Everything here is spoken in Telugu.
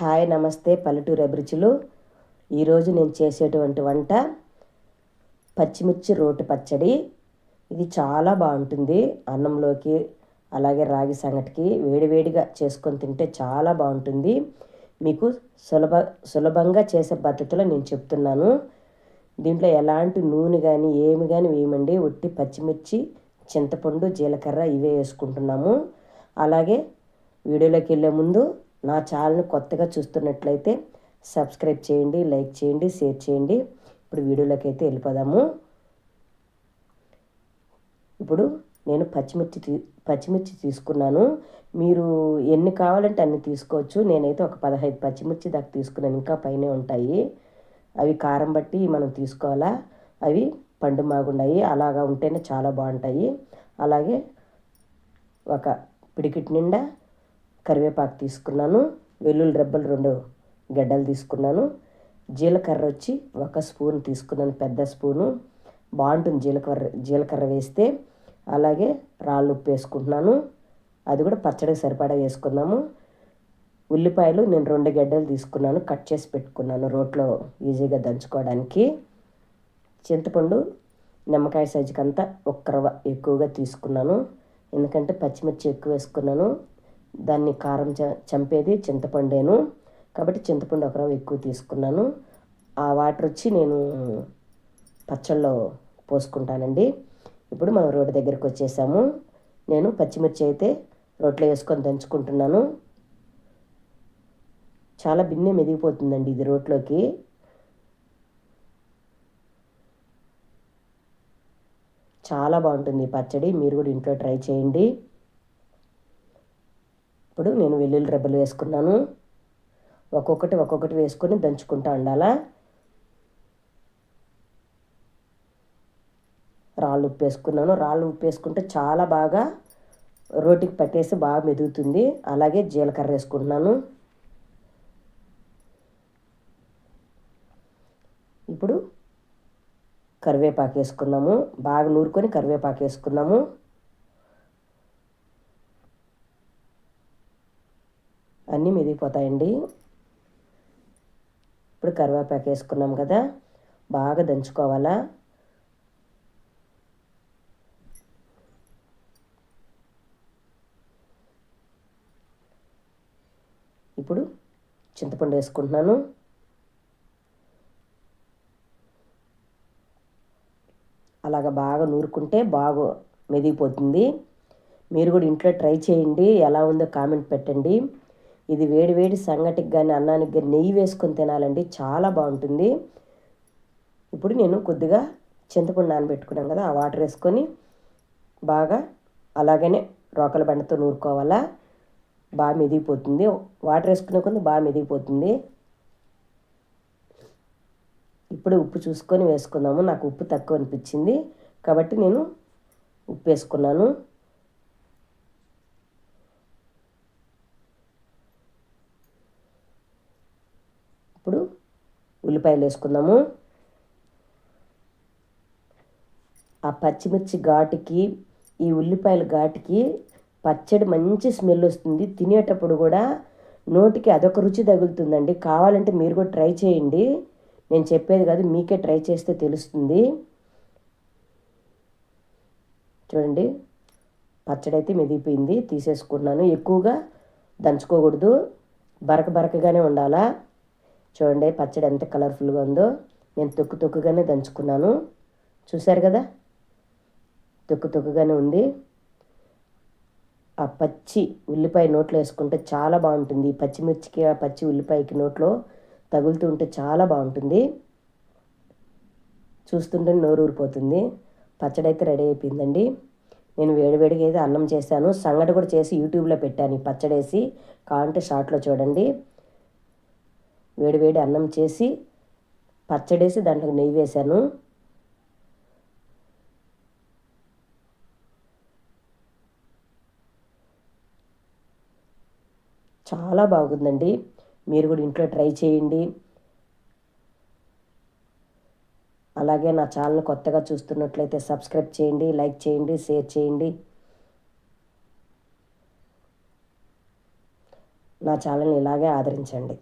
హాయ్ నమస్తే పల్లెటూరు అభిరుచులు. ఈరోజు నేను చేసేటువంటి వంట పచ్చిమిర్చి రోటి పచ్చడి. ఇది చాలా బాగుంటుంది. అన్నంలోకి అలాగే రాగి సంగటికి వేడివేడిగా చేసుకొని తింటే చాలా బాగుంటుంది. మీకు సులభ సులభంగా చేసే పద్ధతిలో నేను చెప్తున్నాను. దీంట్లో ఎలాంటి నూనె కానీ ఏమి కానీ వేయమండి. ఒట్టి పచ్చిమిర్చి చింతపండు జీలకర్ర ఇవే వేసుకుంటున్నాము. అలాగే వీడియోలోకి వెళ్ళే ముందు నా ఛానల్ని కొత్తగా చూస్తున్నట్లయితే సబ్స్క్రైబ్ చేయండి లైక్ చేయండి షేర్ చేయండి. ఇప్పుడు వీడియోలోకి అయితే వెళ్ళిపోదాము. ఇప్పుడు నేను పచ్చిమిర్చి తీ పచ్చిమిర్చి తీసుకున్నాను. మీరు ఎన్ని కావాలంటే అన్ని తీసుకోవచ్చు. నేనైతే ఒక పదహైదు పచ్చిమిర్చి దాకా తీసుకున్నాను. ఇంకా పైనే ఉంటాయి. అవి కారం బట్టి మనం తీసుకోవాలా? అవి పండు మాగుండాయి. అలాగా ఉంటేనే చాలా బాగుంటాయి. అలాగే ఒక పిడికిటి నిండా కరివేపాకు తీసుకున్నాను వెల్లుల్లి రెబ్బలు రెండు గడ్డలు తీసుకున్నాను జీలకర్ర వచ్చి ఒక స్పూన్ తీసుకున్నాను పెద్ద స్పూను. బాగుంటుంది జీలకర్ర జీలకర్ర వేస్తే. అలాగే రాళ్ళు ఉప్పు వేసుకుంటున్నాను. అది కూడా పచ్చడికి సరిపడా వేసుకుందాము. ఉల్లిపాయలు నేను రెండు గడ్డలు తీసుకున్నాను కట్ చేసి పెట్టుకున్నాను రోట్లో ఈజీగా దంచుకోవడానికి. చింతపండు నిమ్మకాయ సైజుకి అంతా ఒక్క రవ్వ ఎక్కువగా తీసుకున్నాను. ఎందుకంటే పచ్చిమిర్చి ఎక్కువ వేసుకున్నాను. దాన్ని కారం చంపేది చింతపండేను. కాబట్టి చింతపండు ఒక రవ్వ ఎక్కువ తీసుకున్నాను. ఆ వాటర్ వచ్చి నేను పచ్చళ్ళలో పోసుకుంటానండి. ఇప్పుడు మనం రోడ్డు దగ్గరికి వచ్చేసాము. నేను పచ్చిమిర్చి అయితే రోట్లో వేసుకొని దంచుకుంటున్నాను. చాలా బిన్నే మెదిగిపోతుందండి ఇది రోట్లోకి. చాలా బాగుంటుంది పచ్చడి. మీరు కూడా ఇంట్లో ట్రై చేయండి. ఇప్పుడు నేను వెల్లుల్లి రెబ్బలు వేసుకున్నాను. ఒక్కొక్కటి ఒక్కొక్కటి వేసుకొని దంచుకుంటా ఉండాలా? రాళ్ళు ఉప్పు వేసుకున్నాను రాళ్ళు ఉప్పు వేసుకుంటే చాలా బాగా రోటికి పట్టేసి బాగా మెదుగుతుంది. అలాగే జీలకర్ర వేసుకుంటున్నాను. ఇప్పుడు కరివేపాకు వేసుకుందాము. బాగా నూరుకొని కరివేపాకు వేసుకుందాము. అన్నీ మెదిగిపోతాయండి. ఇప్పుడు కరివేపాకు వేసుకున్నాం కదా బాగా దంచుకోవాలా? ఇప్పుడు చింతపండు వేసుకుంటున్నాను. అలాగ బాగా నూరుకుంటే బాగా మెదిగిపోతుంది. మీరు కూడా ఇంట్లో ట్రై చేయండి ఎలా ఉందో కామెంట్ పెట్టండి. ఇది వేడివేడి సంగటికి కానీ అన్నానికి కానీ నెయ్యి వేసుకొని తినాలండి. చాలా బాగుంటుంది. ఇప్పుడు నేను కొద్దిగా చింతపండు నానబెట్టుకున్నాం కదా ఆ వాటర్ వేసుకొని బాగా అలాగనే రోకల బండతో నూరుకోవాలా. బాగా మెదిగిపోతుంది. వాటర్ వేసుకునే కొంత బాగా మెదిగిపోతుంది. ఇప్పుడు ఉప్పు చూసుకొని వేసుకుందాము. నాకు ఉప్పు తక్కువ అనిపించింది. కాబట్టి నేను ఉప్పు వేసుకున్నాను. ఇప్పుడు ఉల్లిపాయలు వేసుకుందాము. ఆ పచ్చిమిర్చి ఘాటుకి ఈ ఉల్లిపాయల ఘాటుకి పచ్చడి మంచి స్మెల్ వస్తుంది. తినేటప్పుడు కూడా నోటికి అదొక రుచి తగులుతుందండి. కావాలంటే మీరు కూడా ట్రై చేయండి. నేను చెప్పేది కాదు మీకే ట్రై చేస్తే తెలుస్తుంది. చూడండి పచ్చడి అయితే మెదిగిపోయింది తీసేసుకున్నాను. ఎక్కువగా దంచుకోకూడదు. బరక బరకగానే ఉండాలా? చూడండి పచ్చడి ఎంత కలర్ఫుల్గా ఉందో. నేను తొక్కు తొక్కుగానే దంచుకున్నాను. చూశారు కదా? తొక్కు తొక్కుగానే ఉంది. ఆ పచ్చి ఉల్లిపాయ నోట్లో వేసుకుంటే చాలా బాగుంటుంది. పచ్చిమిర్చికి ఆ పచ్చి ఉల్లిపాయకి నోట్లో తగులుతూ ఉంటే చాలా బాగుంటుంది. చూస్తుంటే నోరు ఊరిపోతుంది. పచ్చడి అయితే రెడీ అయిపోయిందండి. నేను వేడివేడిగా అయితే అన్నం చేశాను. సంగటి కూడా చేసి యూట్యూబ్లో పెట్టాను ఈ పచ్చడి వేసి కావాలంటే షార్ట్లో చూడండి. వేడివేడి అన్నం చేసి పచ్చడేసి దాంట్లో నెయ్యి వేశాను. చాలా బాగుందండి. మీరు కూడా ఇంట్లో ట్రై చేయండి. అలాగే నా ఛానల్ కొత్తగా చూస్తున్నట్లయితే సబ్స్క్రైబ్ చేయండి లైక్ చేయండి షేర్ చేయండి. నా ఛానల్ని ఇలాగే ఆదరించండి.